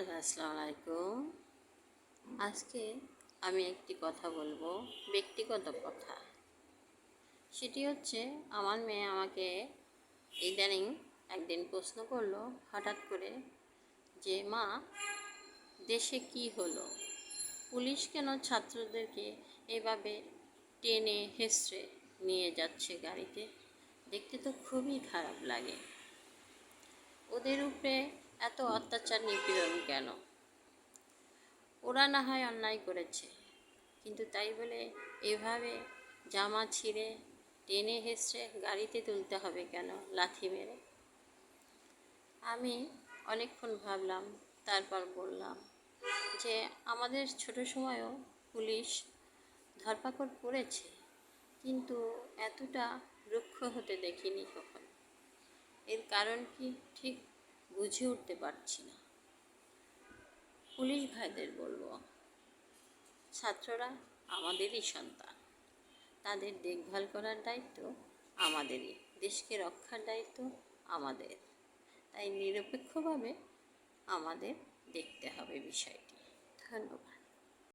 Hello, আসসালামু আলাইকুম। আজকে আমি একটি কথা বলব, ব্যক্তিগত কথা। সেটি হচ্ছে, আমার মেয়ে আমাকে ইদানিং একদিন প্রশ্ন করল, হঠাৎ করে যে, মা, দেশে কি হলো? পুলিশ কেন ছাত্রদেরকে এভাবে টেনে হেসড়ে নিয়ে যাচ্ছে গাড়িতে? দেখতে তো খুবই খারাপ লাগে। ওদের উপরে এত অত্যাচার নিপীড়ন কেন? ওরা না হয় অন্যায় করেছে। কিন্তু তাই বলে এভাবে জামা ছিঁড়ে, টেনে হেসড়ে গাড়িতে তুলতে হবে কেন লাথি মেরে? আমি অনেকক্ষণ ভাবলাম, তারপর বললাম যে আমাদের ছোট সময়ও পুলিশ ধরপাকড় করেছে, কিন্তু এতটা রুক্ষ হতে দেখিনি কখনো। এর কারণ কি ঠিক বুঝে উঠতে পারছি না। পুলিশ ভাইদের বলব, ছাত্ররা আমাদেরই সন্তান। তাদের দেখভাল করার দায়িত্ব আমাদেরই। দেশকে রক্ষার দায়িত্ব আমাদের। তাই নিরপেক্ষভাবে আমাদের দেখতে হবে বিষয়টি। ধন্যবাদ।